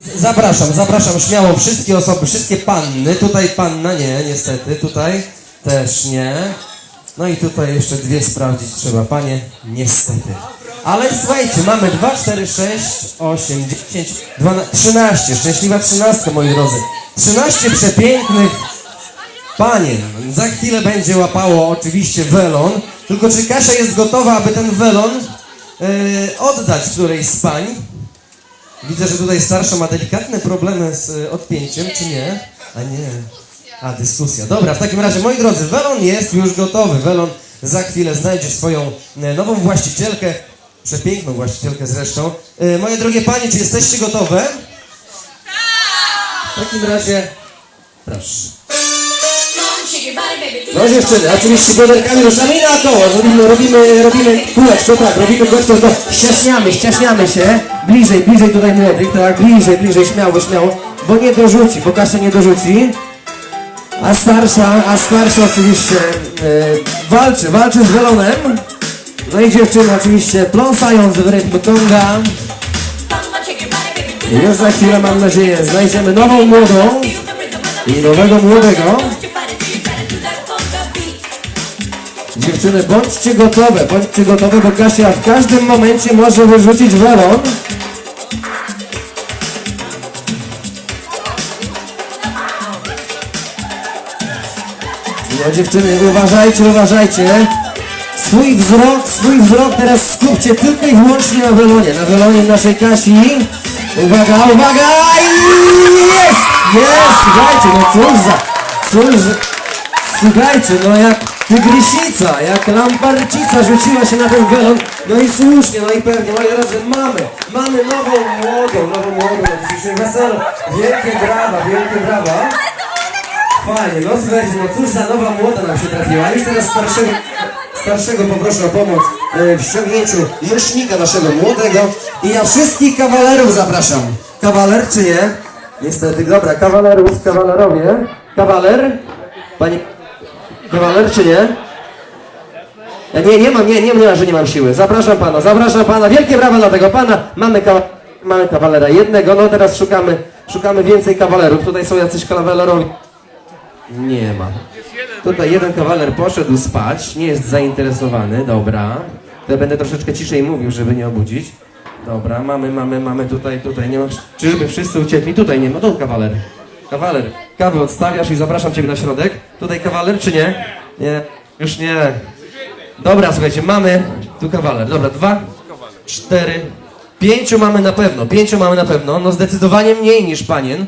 Zapraszam, zapraszam śmiało wszystkie osoby, wszystkie panny. Tutaj panna nie, niestety, tutaj też nie. No i tutaj jeszcze dwie sprawdzić trzeba, panie, niestety. Ale słuchajcie, mamy 2, 4, 6, 8, 10, 12, 13. Szczęśliwa 13, moi drodzy. 13 przepięknych panien. Za chwilę będzie łapało oczywiście welon. Tylko czy Kasia jest gotowa, aby ten welon yy, oddać którejś z pań? Widzę, że tutaj starsza ma delikatne problemy z y, odpięciem, czy nie? A nie. A, dyskusja. Dobra, w takim razie, moi drodzy, welon jest już gotowy. Welon za chwilę znajdzie swoją e, nową właścicielkę, przepiękną właścicielkę zresztą. E, Moje drogie panie, czy jesteście gotowe? W takim razie, proszę. No dziewczyny, oczywiście bioderkami ruszamy i naokoło. Robimy, robimy, robimy kółeczko, tak, robimy kółeczko, to ścieśniamy, ścieśniamy się. Bliżej, bliżej tutaj młodych, tak, bliżej, bliżej, śmiało, śmiało. Bo nie dorzuci, bo Kasia nie dorzuci. A starsza, a starsza oczywiście e, walczy, walczy z welonem. No i dziewczyny oczywiście pląsając w rytm konga. I już za chwilę mam nadzieję znajdziemy nową młodą i nowego młodego. Dziewczyny, bądźcie gotowe, bądźcie gotowe, bo Kasia w każdym momencie może wyrzucić welon. No dziewczyny, uważajcie, uważajcie. Swój wzrok, swój wzrok teraz skupcie tylko i wyłącznie na welonie, na welonie naszej Kasi. Uwaga, uwaga! Jest! Jest! Słuchajcie, no cóż za... Cóż za... Słuchajcie, no jak tygrysica, jak lamparcica rzuciła się na ten welon. No i słusznie, no i pewnie, moi drodzy, mamy, mamy nową młodą, nową młodą na dzisiejszym weselu. Wielkie brawa, wielkie brawa. Fajnie, no słuchajcie, no cóż za nowa młoda nam się trafiła. Już teraz starszego, starszego poproszę o pomoc e, w ściągnięciu mysznika naszego młodego. I ja wszystkich kawalerów zapraszam. Kawaler czy nie? Niestety, dobra, kawalerów, kawalerowie. Kawaler? Pani... Kawaler czy nie? Ja nie, nie mam, nie, nie, nie że nie mam siły. Zapraszam pana, zapraszam pana. Wielkie brawa dla tego pana. Mamy, kawa mamy kawalera jednego, no teraz szukamy, szukamy więcej kawalerów. Tutaj są jacyś kawalerowie. Nie ma. Tutaj jeden kawaler poszedł spać, nie jest zainteresowany, dobra. To będę troszeczkę ciszej mówił, żeby nie obudzić. Dobra, mamy, mamy, mamy tutaj, tutaj, nie ma... Czyżby wszyscy uciekli? Tutaj nie ma, tu kawaler. Kawaler, kawę odstawiasz i zapraszam Ciebie na środek. Tutaj kawaler, czy nie? Nie, już nie. Dobra, słuchajcie, mamy tu kawaler. Dobra, dwa, cztery, pięciu mamy na pewno, pięciu mamy na pewno, no zdecydowanie mniej niż panien.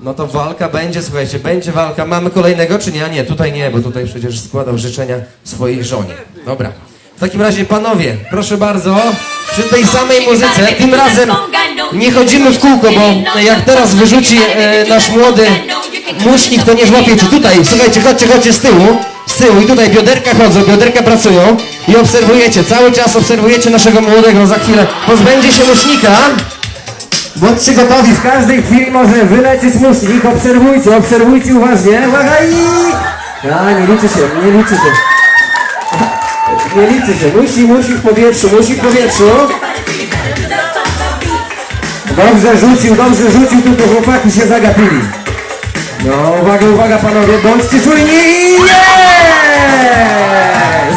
No to walka będzie, słuchajcie, będzie walka. Mamy kolejnego, czy nie? A nie, tutaj nie, bo tutaj przecież składał życzenia swojej żonie. Dobra. W takim razie, panowie, proszę bardzo, przy tej samej muzyce, tym razem nie chodzimy w kółko, bo jak teraz wyrzuci e, nasz młody musznik, to nie złapie. Czy tutaj, słuchajcie, chodźcie, chodźcie z tyłu, z tyłu i tutaj bioderka chodzą, bioderka pracują i obserwujecie, cały czas obserwujecie naszego młodego, za chwilę pozbędzie się musznika. Bądźcie gotowi, w każdej chwili może wylecieć musznik. Obserwujcie, obserwujcie uważnie. Uwaga i... A, nie liczy się, nie liczy się. Nie liczy się, musi, musi w powietrzu, musi w powietrzu. Dobrze rzucił, dobrze rzucił, tylko chłopaki się zagapili. No, uwaga, uwaga panowie, bądźcie czujni i!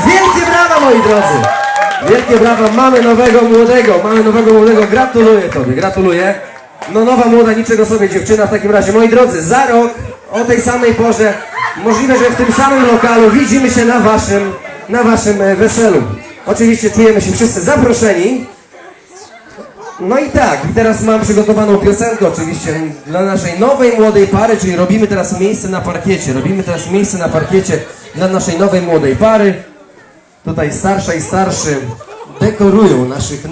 Wielkie brawa moi drodzy! Wielkie brawa, mamy nowego młodego, mamy nowego młodego, gratuluję tobie, gratuluję. No nowa młoda, niczego sobie dziewczyna w takim razie. Moi drodzy, za rok, o tej samej porze, możliwe, że w tym samym lokalu widzimy się na waszym, na waszym e, weselu. Oczywiście czujemy się wszyscy zaproszeni. No i tak, teraz mam przygotowaną piosenkę oczywiście dla naszej nowej młodej pary, czyli robimy teraz miejsce na parkiecie. Robimy teraz miejsce na parkiecie dla naszej nowej młodej pary. Tutaj starsza i starszy dekorują naszych no